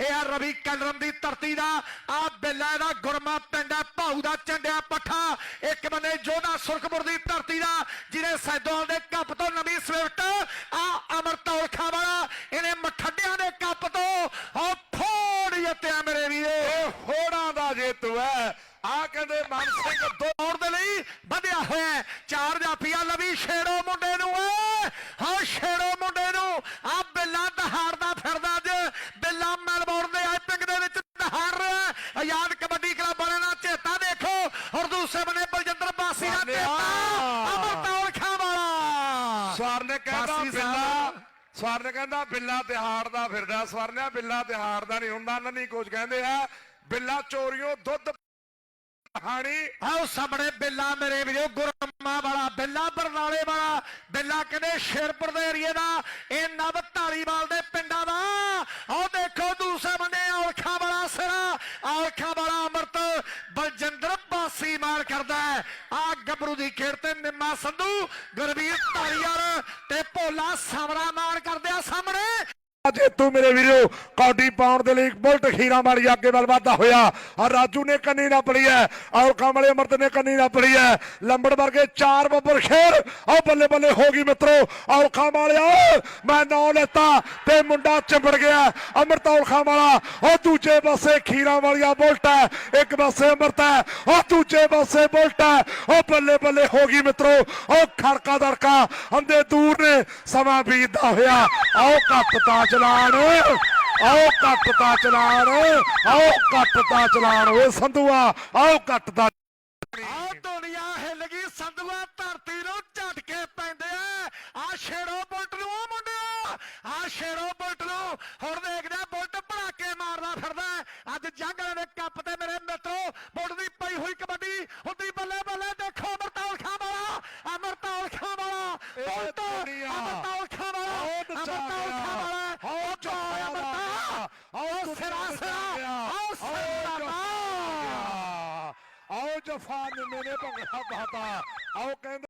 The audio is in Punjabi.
ਇਹ ਆ ਰਵੀ ਕਲਰਮ ਦੀ ਧਰਤੀ ਦਾ, ਆ ਬਿੱਲਾ ਦਾ ਗੁਰਮਾ ਪਿੰਡ ਹੈ, ਭਾਊ ਦਾ ਚੰਡਿਆ ਪੱਠਾ। ਇੱਕ ਬੰਨੇ ਜੋਧਾ ਸੁਰਖਪੁਰ ਦੀ ਧਰਤੀ ਦਾ, ਜਿਹਨੇ ਸੈਦੋਲ ਦੇ ਕੱਪ ਤੋਂ ਨਵੀਂ ਸਵਿਫਟ, ਆ ਅਮਰਤੌਲ ਖਾਂ ਵਾਲਾ, ਇਹਨੇ ਮਠੱਡਿਆਂ ਦੇ ਕੱਪ ਤੋਂ ਉਹ ਫੋੜ ਜਿੱਤਿਆ ਮੇਰੇ ਵੀਰੋ। ਇਹ ਹੋੜਾਂ ਦਾ ਜੇਤੂ ਹੈ। ਆ ਕਹਿੰਦੇ ਮਨ ਸਿੰਘ ਦੌੜ ਦੇ ਲਈ ਵਧਿਆ ਹੋਇਆ ਚਾਰ ਜਾਫੀਆ ਲਵੀ ਛੇੜੋ ਮੁੰਡੇ ਨੂੰ ਓਏ ਹਾਂ ਛੇੜੋ ਮੁੰਡੇ ਨੂੰ ਆ ਬਿੱਲਾ ਦਹਾੜਦਾ ਫਿਰਦਾ ਅੱਜ ਬਿੱਲਾ ਮੈਲਬੌਰਨ ਦੇ ਆਈਪਿੰਗ ਦੇ ਵਿੱਚ ਦਹਾੜ ਰਿਹਾ ਹੈ। ਆਜ਼ਾਦ ਕਬੱਡੀ ਕਲੱਬ ਵਾਲਿਆਂ ਦਾ ਚੇਤਾ ਦੇਖੋ ਦੂਸਰੇ ਬੰਨੇ ਬਲਜਿੰਦਰ ਬਾਸੀ ਦਾ। ਚੇਤਾ ਅਮਰਤੌਲ ਖਾਂ ਵਾਲਾ। ਸਵਰ ਨੇ ਕਹਿੰਦਾ ਬਿੱਲਾ। ਸਵਰ ਨੇ। ਕਹਿੰਦਾ ਬਿੱਲਾ ਤਿਹਾੜਦਾ ਫਿਰਦਾ ਸਵਰ ਨੇ ਬਿੱਲਾ ਤਿਹਾੜਦਾ ਨਹੀਂ ਹੁੰਦਾ ਨਨੀ ਕੁਝ ਕਹਿੰਦੇ ਆ। ਬਿੱਲਾ ਚੋਰੀਓ ਦੁੱਧ ਹਾਣੀ ਆਓ ਸਾਹਮਣੇ ਬਿੱਲਾ ਮੇਰੇ ਵੀਰੋ ਗੁਰਮਾ ਵਾਲਾ ਬਿੱਲਾ ਬਰਨਾਲੇ ਵਾਲਾ। ਬਿੱਲਾ ਕਹਿੰਦੇ ਸ਼ੇਰਪੁਰ ਦੇ ਏਰੀਏ ਦਾ। ਇਹ ਨਵ ਢਾਲੀਵਾਲ ਦੇ ਪਿੰਡਾਂ ਦਾ। ਆਓ ਦੇਖੋ ਦੂਸਰੇ ਬੰਨੇ ਔਲਖਾ ਵਾਲਾ ਸਿਰਾ। ਔਲਖਾ ਵਾਲਾ ਅਮਰਤ ਬਲਜਿੰਦਰ ਬਾਸੀ ਮਾਰ ਕਰਦਾ ਹੈ। ਆ ਗੱਭਰੂ ਦੀ ਖੇਡ ਤੇ ਨਿੰਮਾ ਸੰਧੂ ਗੁਰਵੀਰ ਢਾਲੀਵਾਲ ਤੇ ਭੋਲਾ ਸਾਵਰਾ ਮਾਰ ਕਰਦੇ ਆ ਸਾਹਮਣੇ। ਜੇਤੂ ਮੇਰੇ ਵੀਰੋ, ਕੌਡੀ ਪਾਉਣ ਦੇ ਲਈ ਇੱਕ ਬੁਲਟ ਖੀਰਾ ਮਾਰੀ, ਅੱਗੇ ਵੱਲ ਵਧਦਾ ਹੋਇਆ। ਆ ਰਾਜੂ ਨੇ ਕੰਨੀ ਨਾ ਪੜੀ ਹੈ ਔਰ ਕਮਲੇ ਅਮਰਤ ਨੇ ਕੰਨੀ ਨਾ ਪੜੀ ਹੈ ਲੰਬੜ ਵਰਗੇ ਚਾਰ ਬੱਬਰ ਸ਼ੇਰ ਉਹ ਬੱਲੇ ਬੱਲੇ ਹੋ ਗਈ ਮਿੱਤਰੋ। ਔਲਖਾਂ ਵਾਲਿਆ, ਮੈਂ ਨਾਂ ਲੈਤਾ ਤੇ ਮੁੰਡਾ ਚਿੰਬੜ ਗਿਆ। ਅਮਰਤ ਔਲਖਾਂ ਵਾਲਾ, ਉਹ ਦੂਜੇ ਪਾਸੇ ਖੀਰਾ ਵਾਲੀਆ ਬੁਲਟ ਹੈ ਇੱਕ ਪਾਸੇ ਅਮਰਤ ਹੈ ਉਹ ਦੂਜੇ ਪਾਸੇ ਬੁਲਟ ਹੈ ਉਹ ਬੱਲੇ ਬੱਲੇ ਹੋ ਗਈ ਮਿੱਤਰੋ, ਉਹ ਖੜਕਾ ਦੜਕਾ, ਅੰਦੇ ਦੂਰ ਨੇ, ਸਮਾਂ ਬੀਤਦਾ ਹੋਇਆ, ਆਓ ਤਾਂ ਚਲਾ ਚਲਾਣ। ਆਓ ਕੱਟ ਤਾ ਚਲਾਣ ਆਓ ਚਲਾਣ। ਓਏ ਸੰਧੂਆ ਆਓ ਕੱਟ ਤਾ ਆ ਦੁਨੀਆ ਹਿੱਲ ਗਈ ਸੰਧੂਆ ਧਰਤੀ ਨੂੰ ਝਟਕੇ ਪੈਂਦੇ ਆ। ਆ ਛੇੜੋ ਬੁਲਟ ਨੂੰ ਉਹ ਮੁੰਡਿਆ ਆ ਛੇੜੋ ਬੁਲਟ ਨੂੰ। ਹੁਣ ਦੇਖਦੇ ਆ ਬੁਲਟ ਭੜਾਕੇ ਮਾਰਦਾ ਫਿਰਦਾ। ਅੱਜ ਜੰਗ ਵਾਲੇ ਦੇ ਕੱਪ ਤੇ ਮੇਰੇ ਮਿੱਤਰੋ ਬੁਲਟ ਦੀ ਪਈ ਹੋਈ ਕਬੱਡੀ ਹੁੰਦੀ ਬੱਲੇ ਬੱਲੇ। ਦੇਖੋ ਅਮਰਤੌਲ ਖਾਂ ਵਾਲਾ ਅਮਰਤੌਲ ਖਾਂ ਵਾਲਾ। ਬੁਲਟ ਦੁਨੀਆ। ਅਮਰਤੌਲ ਆਓ ਸਿਰਾ ਸਿਰਾ ਆਓ ਜਫਾ ਨੇ ਭੰਗੜਾ ਪਾਤਾ। ਆਓ ਕਹਿੰਦੇ